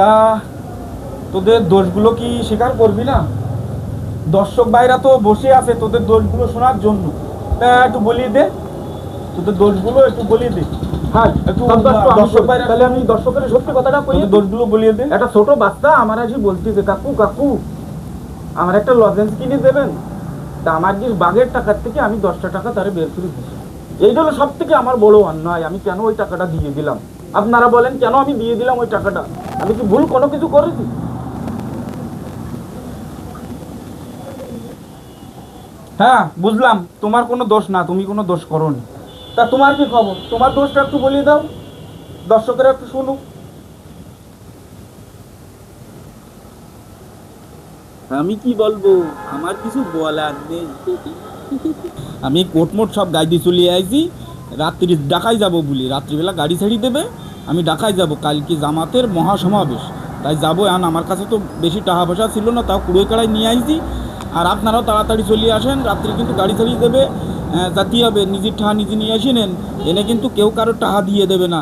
তা তোদের দোষগুলো কি স্বীকার করবি না? দর্শক ভাইরা তো বসে আছে তোদের দোষগুলো শোনার জন্য। তা একটু বলিয়ে দে। তোদের দোষগুলো একটু বলিয়ে দে। হ্যাঁ একটু দর্শক ভাইরা- তাহলে আমি দর্শকের সত্যি কথাটা কই? তোদের দোষগুলো বলিয়ে দে। একটা ছোট বাচ্চা আমার আজ বলতেছে কাকু কাকু আমার একটা লজেন্স কিনে দেবেন? তা আমার যে বাঘের টাকার থেকে আমি দশটা টাকা তারে বের করে দিচ্ছি এইটা হলো সব থেকে আমার বড় অন্যায়। আমি কেন ওই টাকাটা দিয়ে দিলাম? আপনারা বলেন কেন আমি দিয়ে দিলাম ওই টাকাটা? আমি কি ভুল কোনো কিছু করেছি? হ্যাঁ বুঝলাম। তোমার কোনো দোষ না তুমি কোনো দোষ করনি। তা তোমার কি খবর? তোমার দোষটা একটু বলিয়ে দাও। দর্শকেরা একটু শুনুক। আমি কি বলব? আমার কিছু বলার নেই। আমি কোটমোট সব গাড়ি চলে আইছি। রাত্রি ঢাকায় যাব বলি। রাত্রিবেলা গাড়ি ছেড়ে দেবে। আমি ঢাকায় যাব, কালকে জামাতের মহাসমাবেশ। তাই যাব এখন, আমার কাছে তো বেশি টাকা পয়সা ছিল না, তাও কুড়োয় কাড়াই নিয়ে আসি আর আপনারাও তাড়াতাড়ি চলে আসেন, রাত্রি কিন্তু গাড়ি ছাড়িয়ে দেবে যাতে হবে, নিজের টাকা নিজে নিয়ে আসি নেন, এনে কিন্তু কেউ কারও টাকা দিয়ে দেবে না।